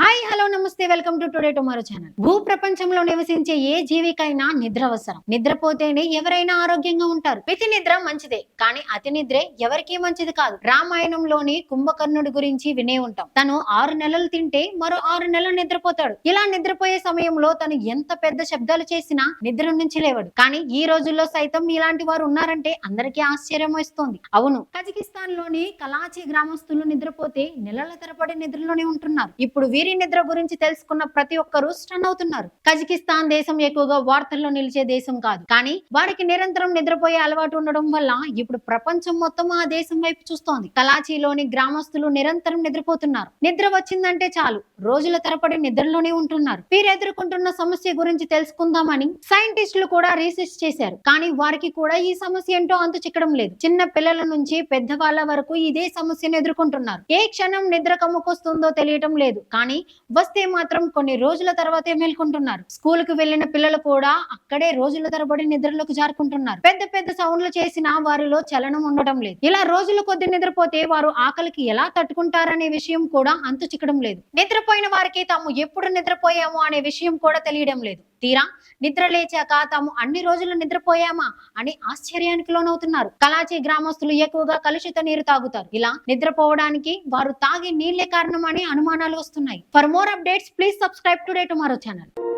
Hi hello నమస్తే welcome to Today Tomorrow channel. భూ ప్రపంచంలో నివసించే ఏ జీవికైనా నిద్ర అవసరం. నిద్రపోతేనే ఎవరైనా ఆరోగ్యంగా ఉంటారు. ప్రతి నిద్ర మంచిదే కానీ అతి నిద్రే ఎవరికీ మంచిది కాదు. రామాయణంలోని కుంభకర్ణుడి గురించి వినే ఉంటాం. తను ఆరు నెలలు తింటే మరో ఆరు నెలలు నిద్రపోతాడు. ఇలా నిద్రపోయే సమయంలో తను ఎంత పెద్ద శబ్దాలు చేసినా నిద్ర నుంచి లేవడు. కానీ ఈ రోజుల్లో సైతం ఇలాంటి వారు ఉన్నారంటే అందరికీ ఆశ్చర్యం వేస్తోంది. అవును కజకిస్తాన్లోని కలాచి గ్రామస్తులు నిద్రపోతే నెలల తరబడి నిద్రలోనే ఉంటున్నారు. ఇప్పుడు వీరు నిద్ర గురించి తెలుసుకున్న ప్రతి ఒక్కరూ స్టన్ అవుతున్నారు. కజకిస్తాన్ దేశం ఎక్కువగా వార్తల్లో నిలిచే దేశం కాదు. కానీ వారికి నిరంతరం నిద్రపోయే అలవాటు ఉండడం వల్ల ఇప్పుడు ప్రపంచం మొత్తం ఆ దేశం వైపు చూస్తోంది. కలాచీలోని గ్రామస్తులు నిరంతరం నిద్రపోతున్నారు. నిద్ర వచ్చిందంటే చాలు. రోజుల తరబడి నిద్రలోనే ఉంటున్నారు. వీరు ఎదుర్కొంటున్న సమస్య గురించి తెలుసుకుందామని సైంటిస్టులు కూడా రీసెర్చ్ చేశారు. కానీ వారికి కూడా ఈ సమస్య ఏంటో అంతు చిక్కడం లేదు. చిన్న పిల్లల నుంచి పెద్దవాళ్ళ వరకు ఇదే సమస్యను ఎదుర్కొంటున్నారు. ఏ క్షణం నిద్ర కమ్ముకొస్తుందో తెలియటం లేదు. కానీ కానీ వస్తే మాత్రం కొన్ని రోజుల తర్వాతే మేల్కొంటున్నారు. స్కూల్కు వెళ్ళిన పిల్లలు కూడా అక్కడే రోజుల తరబడి నిద్రలోకి జారుకుంటున్నారు. పెద్ద పెద్ద సౌండ్లు చేసినా వారిలో చలనం ఉండడం లేదు. ఇలా రోజుల కొద్ది నిద్రపోతే వారు ఆకలికి ఎలా తట్టుకుంటారనే విషయం కూడా అంతు చిక్కడం లేదు. నిద్రపోయిన వారికి తాము ఎప్పుడు నిద్రపోయాము అనే విషయం కూడా తెలియడం లేదు. తీరా? నిద్ర లేచాక తాము అన్ని రోజులు నిద్రపోయామా? అని ఆశ్చర్యానికి లోనవుతున్నారు. కలాచి గ్రామస్తులు ఎక్కువగా కలుషిత నీరు తాగుతారు. ఇలా నిద్రపోవడానికి వారు తాగే నీళ్ళే కారణమని అనుమానాలు వస్తున్నాయి. For more updates please subscribe Today Tomorrow channel